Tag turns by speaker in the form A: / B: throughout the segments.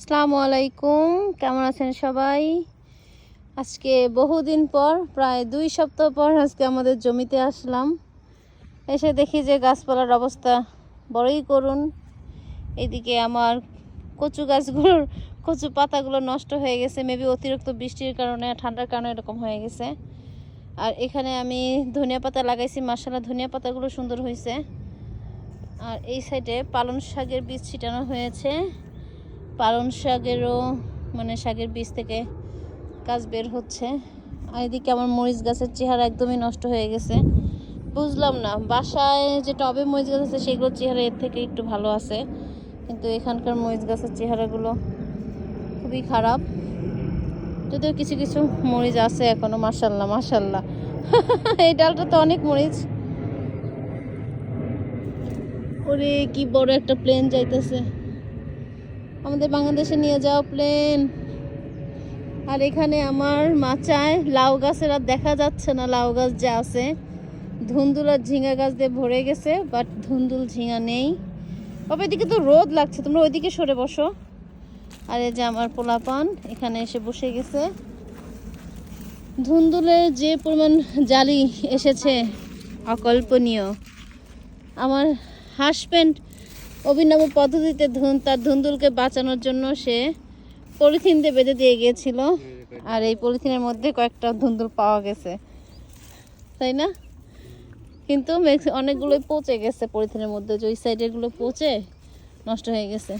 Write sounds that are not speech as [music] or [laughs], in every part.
A: আসসালামু আলাইকুম কেমন আছেন সবাই? আজকে বহুদিন পর, প্রায় দুই সপ্তাহ পর আজকে আমাদের জমিতে আসলাম। এসে দেখি যে গাছপালার অবস্থা বড়ই করুন এদিকে আমার কচু গাছগুলোর, কচু পাতাগুলো নষ্ট হয়ে গেছে। মেবি অতিরিক্ত বৃষ্টির কারণে, ঠান্ডার কারণে এরকম হয়ে গেছে। আর এখানে আমি ধনিয়া পাতা লাগাইছি মাসালা ধনিয়া পাতাগুলো সুন্দর হয়েছে আর এই সাইডে পালং শাকের বীজ ছিটানো হয়েছে। পালং শাকেরও মানে শাকের বীজ থেকে কাজ বের হচ্ছে। আর এদিকে আমার মরিচ গাছের চেহারা একদমই নষ্ট হয়ে গেছে। বুঝলাম না, বাসায় যে টবে মরিচ গাছ আছে সেগুলোর চেহারা এর থেকে একটু ভালো আছে। কিন্তু এখানকার মরিচ গাছের চেহারাগুলো খুবই খারাপ। যদিও কিছু কিছু মরিচ আছে এখনও মাসাল্লাহ মাসাল্লাহ [laughs] এই ডালটা তো অনেক মরিচ। ওরে, কি বড় একটা প্লেন যাইতেছে। আমাদের বাংলাদেশে নিয়ে যাও প্লেন। আর এখানে আমার মাচায় লাউ গাছের আর দেখা যাচ্ছে না লাউ গাছ যা আছে। ধুন্দুল আর ঝিঙা গাছ দিয়ে ভরে গেছে বাট ধুন্দুল, ঝিঙা নেই। তবে এদিকে তো রোদ লাগছে, তোমরা ওইদিকে সরে বসো। আর এই যে আমার পোলাপান, এখানে এসে বসে গেছে। ধুন্দুলের যে পরিমাণ জালি এসেছে, অকল্পনীয়। আমার হাজব্যান্ড অভিনব পদ্ধতিতে তার ধুন্দুলকে বাঁচানোর জন্য সে পলিথিন দিয়ে বেঁধে দিয়ে গিয়েছিল। আর এই পলিথিনের মধ্যে কয়েকটা ধুন্দুল পাওয়া গেছে। তাই না? কিন্তু অনেকগুলোই পচে গেছে পলিথিনের মধ্যে। যে ওই সাইডেরগুলো পচে নষ্ট হয়ে গেছে।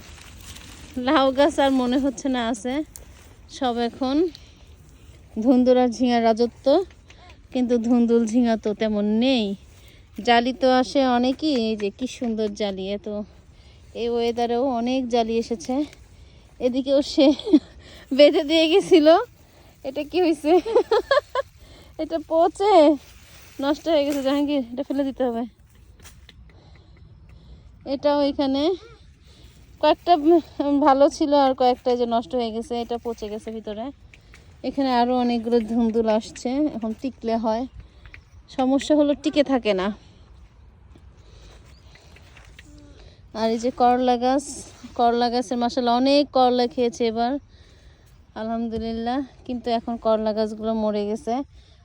A: লাউ গাছ আর মনে হচ্ছে না আছে। সব এখন ধুন্দুল আর ঝিঙার রাজত্ব। কিন্তু ধুন্দুল, ঝিঙা তো তেমন নেই। জালি তো আসে অনেকই। এই যে কি সুন্দর জালি, এত এই ওয়েদারেও অনেক জালি এসেছে। এদিকেও সে [laughs] বেঁধে দিয়ে গেছিল। এটা কি হয়েছে [laughs] এটা পচে। নষ্ট হয়ে গেছে, জাহাঙ্গীর, এটা ফেলে দিতে হবে। এটাও এখানে কয়েকটা ভালো ছিল আর কয়েকটা যে নষ্ট হয়ে গেছে, এটা পচে গেছে ভিতরে। এখানে আরও অনেকগুলো ধুমধুল আসছে, এখন টিকলে হয়। সমস্যা হলো টিকে থাকে না। আর এই যে করলা গাছ, করলা গাছের মাসাল্লাহ অনেক করলা খেয়েছে এবার। আলহামদুলিল্লাহ, কিন্তু এখন করলা গাছগুলো মরে গেছে।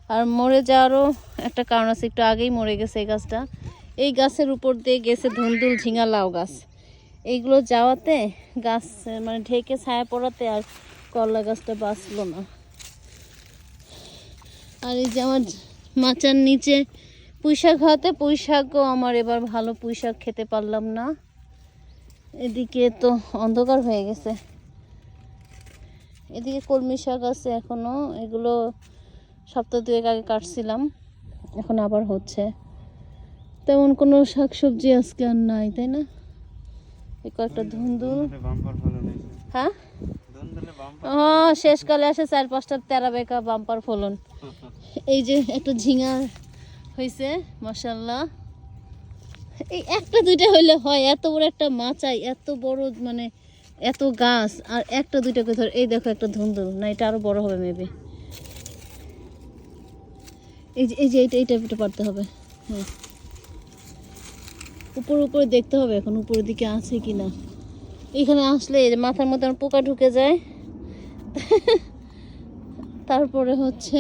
A: আর মরে যাওয়ারও একটা কারণ আছে, একটু আগেই মরে গেছে এই গাছটা। এই গাছের উপর দিয়ে গেছে ধুন্দুল ঝিঙা লাউ গাছ। এইগুলো যাওয়াতে গাছ মানে ঢেকে ছায়া পড়াতে আর করলা গাছটা বাঁচলো না। আর এই যে আমার মাচার নিচে পুঁই শাক হওয়াতে পুঁই শাকও আমার এবার ভালো পুঁই শাক খেতে পারলাম না। এদিকে তো অন্ধকার হয়ে গেছে। এদিকে কলমি শাক আছে এখনও এগুলো সপ্তাহ দুয়েক আগে কাটছিলাম এখন আবার হচ্ছে। তেমন কোনো শাক সবজি আজকে আর নাই তাই না? এই কয়েকটা ধুন্দুল। হ্যাঁ? ও শেষকালে আসে চার পাঁচটা তেরা বেকা বাম্পার ফলন। [laughs] এই যে একটা ঝিঙা হয়েছে মাসাল্লাহ এই একটা দুইটা হইলে হয়, এত বড় একটা মাচাই, এত বড় মানে এত গাছ, আর একটা দুইটাকে ধর, এই দেখো একটা ধুন্দুল না এটা আরও বড় হবে মেবি এই যে এই যে, এইটা এইটা এটা পারতে হবে। হ্যাঁ। উপর উপরে দেখতে হবে এখন, উপরের দিকে আছে কি না এখানে আসলে মাথার মধ্যে আমার পোকা ঢুকে যায়। [laughs] তারপরে হচ্ছে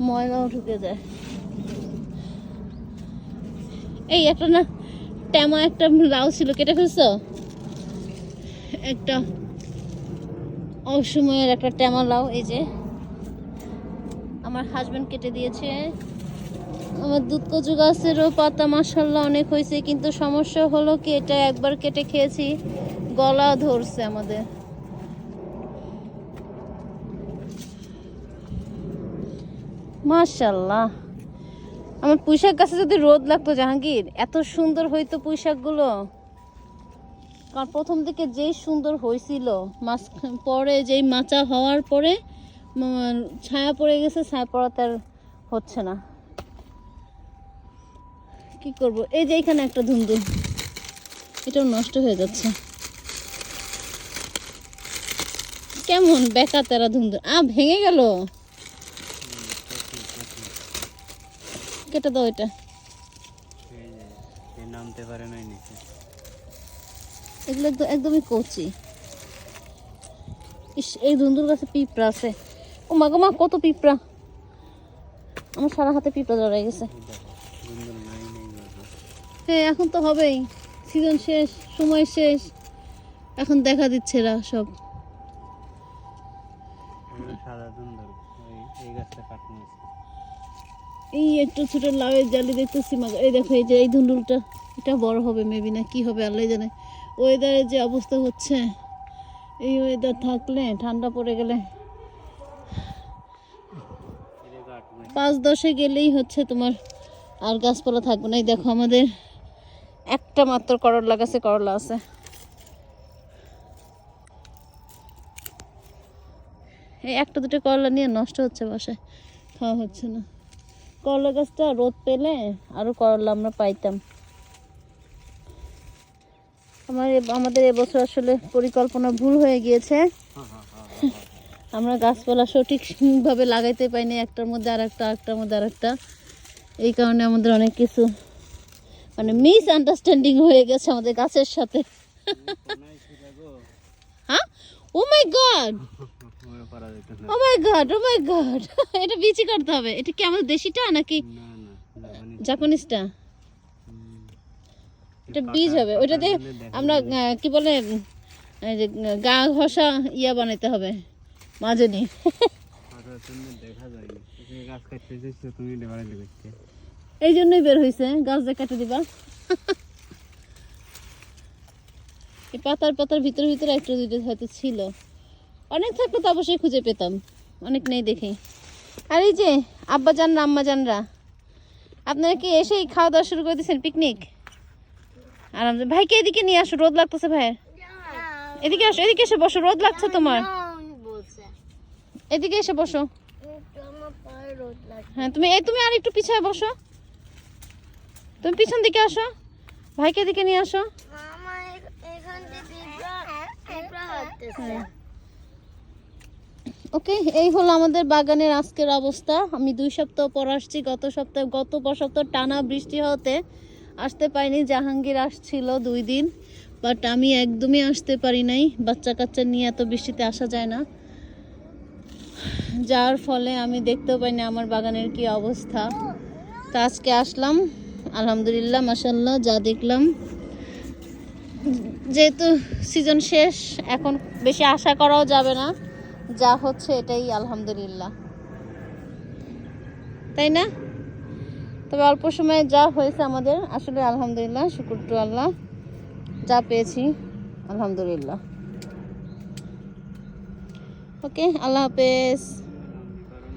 A: ময়লাও ঢুকে যায়। এই একটা না, ট্যামা একটা লাউ ছিল, কেটে ফেলছো? একটা অসময়ের একটা ট্যামা লাউ এই যে। আমার হাজবেন্ড কেটে দিয়েছে। আমার দুধ কচু গাছেরও পাতা মাসাল্লাহ অনেক হয়েছে, কিন্তু সমস্যা হলো কি, এটা একবার কেটে খেয়েছি, গলা ধরছে আমাদের। মাশাল্লাহ আমার পুঁইশাক গাছে যদি রোদ লাগতো, জাহাঙ্গীর, এত সুন্দর হইতো পুঁইশাকগুলো। কারণ প্রথম দিকে যেই সুন্দর হয়েছিল মাছ পরে যেই মাচা হওয়ার পরে ছায়া পড়ে গেছে, ছায়া পড়াতে আর হচ্ছে না। কি করব? এই যে এখানে একটা ধুন্দু। এটাও নষ্ট হয়ে যাচ্ছে। কেমন বেকা তেরা ধুন্দু। আ, ভেঙে গেল। কেটে দাও এটা।
B: নামতে পারে নাই নিচে
A: এগুলো একদম একদমই কচি। ইস এই ধুন্দুর গাছে পিঁপড়া আছে। ও মা মা কত পিঁপড়া। আমার সারা হাতে পিঁপড়া জড়াই গেছে। হ্যাঁ এখন তো হবেই। সিজন শেষ সময় শেষ। এখন দেখা দিচ্ছে এরা সব।
B: সাদা ওই এই গাছটা কাটনো
A: এই একটু ছোট লাউয়ের জালি দেখতেছি মা এই দেখো, এই যে এই ধুন্দুলটা, এটা বড় হবে মেবি না, কি হবে আল্লাহ জানে। ওয়েদারের যে অবস্থা হচ্ছে, এই ওয়েদার থাকলে ঠান্ডা পড়ে গেলে পাঁচ দশে গেলেই হচ্ছে তোমার আর গাছপালা থাকবে না। এই দেখো, আমাদের একটা মাত্র করলা গাছে করলা আছে। এই একটা দুটো করলা নিয়ে নষ্ট হচ্ছে বাসায়, খাওয়া হচ্ছে না। করলা গাছটা রোদ পেলে আরও করলা আমরা পাইতাম। আমার আমাদের এবছর আসলে পরিকল্পনা ভুল হয়ে গিয়েছে। আমরা গাছপালা সঠিকভাবে লাগাইতে পাইনি একটার মধ্যে আর একটা একটার মধ্যে আর একটা এই কারণে আমাদের অনেক কিছু মানে মিস আন্ডারস্ট্যান্ডিং হয়ে গেছে আমাদের গাছের সাথে। [laughs] হ্যাঁ? ও my god oh my god oh my god এটা বিচি করতে হবে। এটা কি আমাদের দেশিটা নাকি জাপানিজটা। এটা বীজ হবে ওইটা দিয়ে আমরা কি বলে যে গা ঘষা ইয়া বানাইতে হবে মাজনি
B: পাতার জন্য দেখা যায় না তুমি গাছ কাটতে এসেছ তুমি ডেবারে দেখতে।
A: এই জন্যই বের হয়েছে গাছ দিয়ে কেটে দিবা। [laughs] এই পাতার পাতার ভিতরে ভিতরে একটা দুইটা হয়তো ছিল। অনেক থাকলে তো অবশ্যই খুঁজে পেতাম। অনেক নেই দেখি। আর এই যে আব্বা জানরা আম্মা জানরা আপনারা কি এসেই খাওয়া দাওয়া শুরু করে দিয়েছেন পিকনিক আর ভাইকে এদিকে নিয়ে আসো রোদ লাগতেছে ভাই এদিকে আসো এদিকে এসে বসো রোদ লাগছে তোমার। এদিকে এসে বসো। হ্যাঁ তুমি এই তুমি আর একটু পিছায় বসো। তুমি পিছন দিকে আসো। ভাইকে এদিকে নিয়ে আসো। ওকে এই হলো আমাদের বাগানের আজকের অবস্থা। আমি দুই সপ্তাহ পর আসছি, গত সপ্তাহে, গত সপ্তাহ টানা বৃষ্টি হতে আসতে পারিনি, জাহাঙ্গীর আসছিল দুই দিন বাট আমি একদমই আসতে পারি নাই। বাচ্চা কাচ্চা নিয়ে এত বৃষ্টিতে আসা যায় না। যার ফলে আমি দেখতেও পাইনি আমার বাগানের কি অবস্থা। তো আজকে আসলাম, আলহামদুলিল্লাহ মাসাল্লাহ যা দেখলাম। যেহেতু সিজন শেষ, এখন বেশি আশা করাও যাবে না। যা হচ্ছে এটাই আলহামদুলিল্লাহ। তাই না? তবে অল্প সময়ে যা হয়েছে আমাদের, আসলে আলহামদুলিল্লাহ, শুকুর টু আল্লাহ। যা পেয়েছি, আলহামদুলিল্লাহ। ওকে, আল্লাহ হাফেজ।